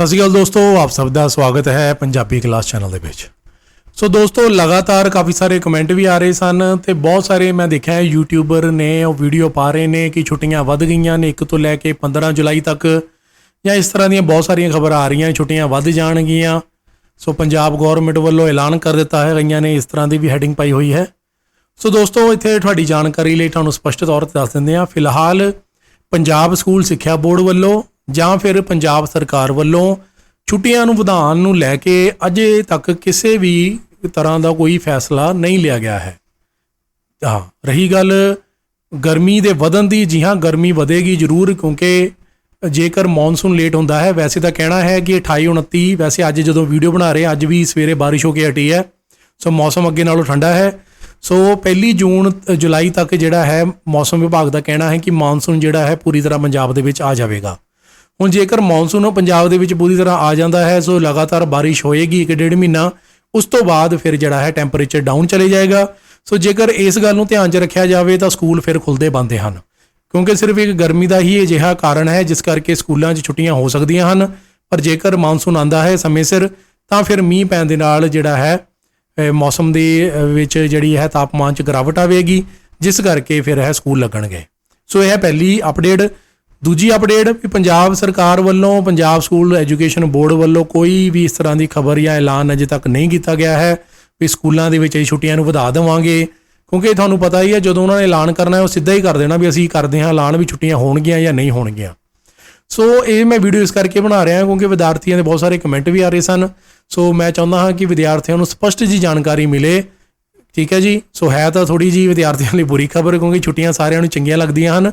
ਸਤਿ ਸ਼੍ਰੀ ਅਕਾਲ ਦੋਸਤੋ, ਆਪ ਸਭ ਦਾ ਸਵਾਗਤ ਹੈ ਪੰਜਾਬੀ ਕਲਾਸ ਚੈਨਲ ਦੇ ਵਿੱਚ। ਸੋ ਦੋਸਤੋ, ਲਗਾਤਾਰ ਕਾਫੀ ਸਾਰੇ ਕਮੈਂਟ ਵੀ ਆ ਰਹੇ ਸਨ ਤੇ ਬਹੁਤ ਸਾਰੇ ਮੈਂ ਦੇਖਿਆ ਹੈ ਯੂਟਿਊਬਰ ਨੇ ਉਹ ਵੀਡੀਓ ਪਾ ਰਹੇ ਨੇ ਕਿ ਛੁੱਟੀਆਂ ਵੱਧ ਗਈਆਂ ਨੇ 1 ਤੋਂ ਲੈ ਕੇ 15 ਜੁਲਾਈ ਤੱਕ ਜਾਂ ਇਸ ਤਰ੍ਹਾਂ ਦੀਆਂ ਬਹੁਤ ਸਾਰੀਆਂ ਖਬਰਾਂ ਆ ਰਹੀਆਂ ਛੁੱਟੀਆਂ ਵੱਧ ਜਾਣਗੀਆਂ। ਸੋ ਪੰਜਾਬ ਗਵਰਨਮੈਂਟ ਵੱਲੋਂ ਐਲਾਨ ਕਰ ਦਿੱਤਾ ਹੈ ਗਈਆਂ ਨੇ ਇਸ ਤਰ੍ਹਾਂ ਦੀ ਵੀ ਹੈਡਿੰਗ ਪਾਈ ਹੋਈ ਹੈ। ਸੋ ਦੋਸਤੋ, ਇੱਥੇ ਤੁਹਾਡੀ ਜਾਣਕਾਰੀ ਲਈ ਤੁਹਾਨੂੰ ਸਪਸ਼ਟ ਤੌਰ ਤੇ ਦੱਸ ਦਿੰਦੇ ਹਾਂ। ਫਿਲਹਾਲ ਪੰਜਾਬ ਸਕੂਲ ਸਿੱਖਿਆ ਬੋਰਡ ਵੱਲੋਂ ਜਾਂ ਫਿਰ ਪੰਜਾਬ ਸਰਕਾਰ ਵੱਲੋਂ ਛੁੱਟੀਆਂ ਨੂੰ ਵਧਾਉਣ ਨੂੰ ਲੈ ਕੇ ਅਜੇ ਤੱਕ ਕਿਸੇ ਵੀ ਤਰ੍ਹਾਂ ਦਾ ਕੋਈ ਫੈਸਲਾ ਨਹੀਂ ਲਿਆ ਗਿਆ ਹੈ। ਹਾਂ ਰਹੀ ਗੱਲ, ਗਰਮੀ ਦੇ ਵਧਣ ਦੀ, ਜੀ ਹਾਂ, ਗਰਮੀ ਵਧੇਗੀ ਜ਼ਰੂਰ ਕਿਉਂਕਿ ਜੇਕਰ ਮੌਨਸੂਨ ਲੇਟ ਹੁੰਦਾ ਹੈ, ਵੈਸੇ ਤਾਂ ਕਹਿਣਾ ਹੈ ਕਿ 28 29 ਵੈਸੇ ਅੱਜ ਜਦੋਂ ਵੀਡੀਓ ਬਣਾ ਰਹੇ ਅੱਜ ਵੀ ਸਵੇਰੇ ਬਾਰਿਸ਼ ਹੋ ਕੇ ਹਟੀ ਹੈ, ਸੋ ਮੌਸਮ ਅੱਗੇ ਨਾਲੋਂ ਠੰਡਾ ਹੈ। ਸੋ ਪਹਿਲੀ ਜੂਨ ਜੁਲਾਈ ਤੱਕ ਜਿਹੜਾ ਹੈ, ਮੌਸਮ ਵਿਭਾਗ ਦਾ ਕਹਿਣਾ ਹੈ ਕਿ ਮੌਨਸੂਨ ਜਿਹੜਾ ਹੈ, ਪੂਰੀ ਤਰ੍ਹਾਂ ਪੰਜਾਬ ਦੇ ਵਿੱਚ ਆ ਜਾਵੇਗਾ। ਹੁਣ ਜੇਕਰ ਮੌਨਸੂਨ ਉਹ ਪੰਜਾਬ ਦੇ ਵਿੱਚ ਪੂਰੀ ਤਰ੍ਹਾਂ ਆ ਜਾਂਦਾ ਹੈ, ਸੋ ਲਗਾਤਾਰ ਬਾਰਿਸ਼ ਹੋਏਗੀ ਇੱਕ ਡੇਢ ਮਹੀਨਾ, ਉਸ ਤੋਂ ਬਾਅਦ ਫਿਰ ਜਿਹੜਾ ਹੈ ਟੈਂਪਰੇਚਰ ਡਾਊਨ ਚਲੇ ਜਾਏਗਾ। ਸੋ ਜੇਕਰ ਇਸ ਗੱਲ ਨੂੰ ਧਿਆਨ 'ਚ ਰੱਖਿਆ ਜਾਵੇ ਤਾਂ ਸਕੂਲ ਫਿਰ ਖੁੱਲਦੇ ਬੰਦੇ ਹਨ। ਕਿਉਂਕਿ ਸਿਰਫ ਇੱਕ ਗਰਮੀ ਦਾ ਹੀ ਅਜਿਹਾ ਕਾਰਨ ਹੈ, ਜਿਸ ਕਰਕੇ ਸਕੂਲਾਂ 'ਚ ਛੁੱਟੀਆਂ ਹੋ ਸਕਦੀਆਂ ਹਨ। ਪਰ ਜੇਕਰ ਮੌਨਸੂਨ ਆਂਦਾ ਹੈ ਸਮੇਂ ਸਿਰ, ਤਾਂ ਫਿਰ ਮੀਂਹ ਪੈਣ ਦੇ ਨਾਲ ਜਿਹੜਾ ਹੈ ਮੌਸਮ ਦੇ ਵਿੱਚ ਜਿਹੜੀ ਹੈ ਤਾਪਮਾਨ 'ਚ ਗਿਰਾਵਟ ਆਵੇਗੀ, ਜਿਸ ਕਰਕੇ ਫਿਰ ਹੈ ਸਕੂਲ ਲੱਗਣਗੇ। ਸੋ ਇਹ ਪਹਿਲੀ ਅਪਡੇਟ ਦੂਜੀ ਅਪਡੇਟ, ਵੀ ਪੰਜਾਬ ਸਰਕਾਰ ਵੱਲੋਂ, ਪੰਜਾਬ ਸਕੂਲ ਐਜੂਕੇਸ਼ਨ ਬੋਰਡ ਵੱਲੋਂ ਕੋਈ ਵੀ ਇਸ ਤਰ੍ਹਾਂ ਦੀ ਖਬਰ ਜਾਂ ਐਲਾਨ ਅਜੇ ਤੱਕ ਨਹੀਂ ਕੀਤਾ ਗਿਆ ਹੈ, ਵੀ ਸਕੂਲਾਂ ਦੇ ਵਿੱਚ ਇਹ ਛੁੱਟੀਆਂ ਨੂੰ ਵਧਾ ਦੇਵਾਂਗੇ। ਕਿਉਂਕਿ ਤੁਹਾਨੂੰ ਪਤਾ ਹੀ ਹੈ, ਜਦੋਂ ਉਹਨਾਂ ਨੇ ਐਲਾਨ ਕਰਨਾ ਹੈ, ਉਹ ਸਿੱਧਾ ਹੀ ਕਰ ਦੇਣਾ ਵੀ ਅਸੀਂ ਕਰਦੇ ਹਾਂ, ਐਲਾਨ ਵੀ ਛੁੱਟੀਆਂ ਹੋਣਗੀਆਂ ਜਾਂ ਨਹੀਂ ਹੋਣਗੀਆਂ। ਸੋ ਇਹ ਮੈਂ ਵੀਡੀਓ ਇਸ ਕਰਕੇ ਬਣਾ ਰਿਹਾ ਕਿਉਂਕਿ ਵਿਦਿਆਰਥੀਆਂ ਦੇ ਬਹੁਤ ਸਾਰੇ ਕਮੈਂਟ ਵੀ ਆ ਰਹੇ ਸਨ। ਸੋ ਮੈਂ ਚਾਹੁੰਦਾ ਹਾਂ ਕਿ ਵਿਦਿਆਰਥੀਆਂ ਨੂੰ ਸਪਸ਼ਟ ਜੀ ਜਾਣਕਾਰੀ ਮਿਲੇ। ਠੀਕ ਹੈ ਜੀ? ਸੋ ਹੈ ਤਾਂ ਥੋੜੀ ਜੀ ਵਿਦਿਆਰਥੀਆਂ ਲਈ ਬੁਰੀ ਖਬਰ ਕਿਉਂਕਿ ਛੁੱਟੀਆਂ ਸਾਰਿਆਂ ਨੂੰ ਚੰਗੀਆਂ ਲੱਗਦੀਆਂ ਹਨ।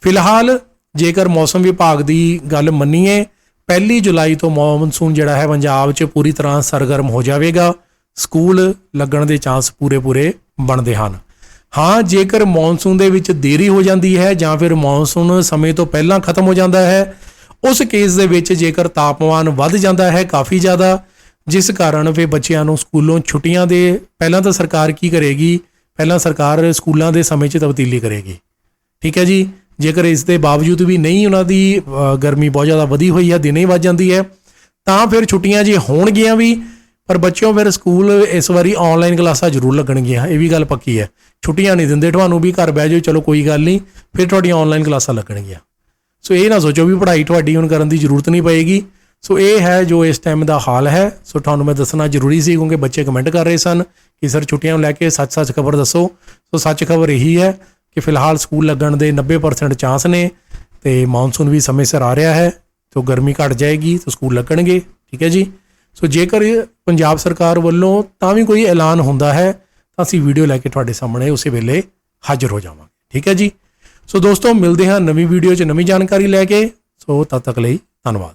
ਫਿਲਹਾਲ ਜੇਕਰ ਮੌਸਮ ਵਿਭਾਗ ਦੀ ਗੱਲ ਮੰਨੀਏ, ਪਹਿਲੀ ਜੁਲਾਈ ਤੋਂ ਮੌਨਸੂਨ ਜਿਹੜਾ ਹੈ ਪੰਜਾਬ 'ਚ ਪੂਰੀ ਤਰ੍ਹਾਂ ਸਰਗਰਮ ਹੋ ਜਾਵੇਗਾ। ਸਕੂਲ ਲੱਗਣ ਦੇ ਚਾਂਸ ਪੂਰੇ-ਪੂਰੇ ਬਣਦੇ ਹਨ। ਹਾਂ, ਜੇਕਰ ਮੌਨਸੂਨ ਦੇ ਵਿੱਚ ਦੇਰੀ ਹੋ ਜਾਂਦੀ ਹੈ ਜਾਂ ਫਿਰ ਮੌਨਸੂਨ ਸਮੇਂ ਤੋਂ ਪਹਿਲਾਂ ਖਤਮ ਹੋ ਜਾਂਦਾ ਹੈ, ਉਸ ਕੇਸ ਦੇ ਵਿੱਚ ਜੇਕਰ ਤਾਪਮਾਨ ਵੱਧ ਜਾਂਦਾ ਹੈ ਕਾਫੀ ਜ਼ਿਆਦਾ, ਜਿਸ ਕਾਰਨ ਫਿਰ ਬੱਚਿਆਂ ਨੂੰ ਸਕੂਲੋਂ ਛੁੱਟੀਆਂ ਦੇ, ਪਹਿਲਾਂ ਤਾਂ ਸਰਕਾਰ ਕੀ ਕਰੇਗੀ? ਪਹਿਲਾਂ ਸਰਕਾਰ ਸਕੂਲਾਂ ਦੇ ਸਮੇਂ 'ਚ ਤਬਦੀਲੀ ਕਰੇਗੀ। ਠੀਕ ਹੈ ਜੀ? ਜੇਕਰ ਇਸ ਦੇ ਬਾਵਜੂਦ ਵੀ ਨਹੀਂ ਉਹਨਾਂ ਦੀ ਗਰਮੀ ਬਹੁਤ ਜ਼ਿਆਦਾ ਵਧੀ ਹੋਈ ਹੈ ਦਿਨੇ ਹੀ ਵੱਧ ਜਾਂਦੀ ਹੈ, ਤਾਂ ਫਿਰ ਛੁੱਟੀਆਂ ਜੇ ਹੋਣਗੀਆਂ ਵੀ, ਪਰ ਬੱਚਿਓ ਫਿਰ ਸਕੂਲ ਇਸ ਵਾਰੀ ਆਨਲਾਈਨ ਕਲਾਸਾਂ ਜ਼ਰੂਰ ਲੱਗਣਗੀਆਂ, ਇਹ ਵੀ ਗੱਲ ਪੱਕੀ ਹੈ। ਛੁੱਟੀਆਂ ਨਹੀਂ ਦਿੰਦੇ, ਤੁਹਾਨੂੰ ਵੀ ਘਰ ਬਹਿ ਜਾਓ, ਚਲੋ ਕੋਈ ਗੱਲ ਨਹੀਂ, ਫਿਰ ਤੁਹਾਡੀਆਂ ਆਨਲਾਈਨ ਕਲਾਸਾਂ ਲੱਗਣਗੀਆਂ। ਸੋ ਇਹ ਨਾ ਸੋਚੋ ਵੀ ਪੜ੍ਹਾਈ ਤੁਹਾਡੀ ਹੁਣ ਕਰਨ ਦੀ ਜ਼ਰੂਰਤ ਨਹੀਂ ਪਏਗੀ। ਸੋ ਇਹ ਹੈ ਜੋ ਇਸ ਟਾਈਮ ਦਾ ਹਾਲ ਹੈ। ਸੋ ਤੁਹਾਨੂੰ ਮੈਂ ਦੱਸਣਾ ਜ਼ਰੂਰੀ ਸੀ, ਕਿਉਂਕਿ ਬੱਚੇ ਕਮੈਂਟ ਕਰ ਰਹੇ ਸਨ ਕਿ, ਸਰ, ਛੁੱਟੀਆਂ ਨੂੰ ਲੈ ਕੇ ਸੱਚ-ਸੱਚ ਖਬਰ ਦੱਸੋ। ਸੋ ਸੱਚ ਖਬਰ ਇਹੀ ਹੈ ਕਿ ਫਿਲਹਾਲ ਸਕੂਲ ਲੱਗਣ ਦੇ 90% ਚਾਂਸ ਨੇ ਤੇ ਮੌਨਸੂਨ ਵੀ ਸਮੇਂ ਸਿਰ ਆ ਰਿਹਾ ਹੈ, ਤੋਂ ਗਰਮੀ ਘਟ ਜਾਏਗੀ, ਤਾਂ ਸਕੂਲ ਲੱਗਣਗੇ, ਠੀਕ ਹੈ ਜੀ? ਸੋ ਜੇਕਰ ਪੰਜਾਬ ਸਰਕਾਰ ਵੱਲੋਂ ਤਾਂ ਵੀ ਕੋਈ ਐਲਾਨ ਹੁੰਦਾ ਹੈ, ਤਾਂ ਅਸੀਂ ਵੀਡੀਓ ਲੈ ਕੇ ਤੁਹਾਡੇ ਸਾਹਮਣੇ ਉਸੇ ਵੇਲੇ ਹਾਜ਼ਰ ਹੋ ਜਾਵਾਂਗੇ, ਠੀਕ ਹੈ ਜੀ? ਸੋ ਦੋਸਤੋ, ਮਿਲਦੇ ਹਾਂ ਨਵੀਂ ਵੀਡੀਓ 'ਚ ਨਵੀਂ ਜਾਣਕਾਰੀ ਲੈ ਕੇ, ਸੋ ਤਦ ਤੱਕ ਲਈ ਧੰਨਵਾਦ।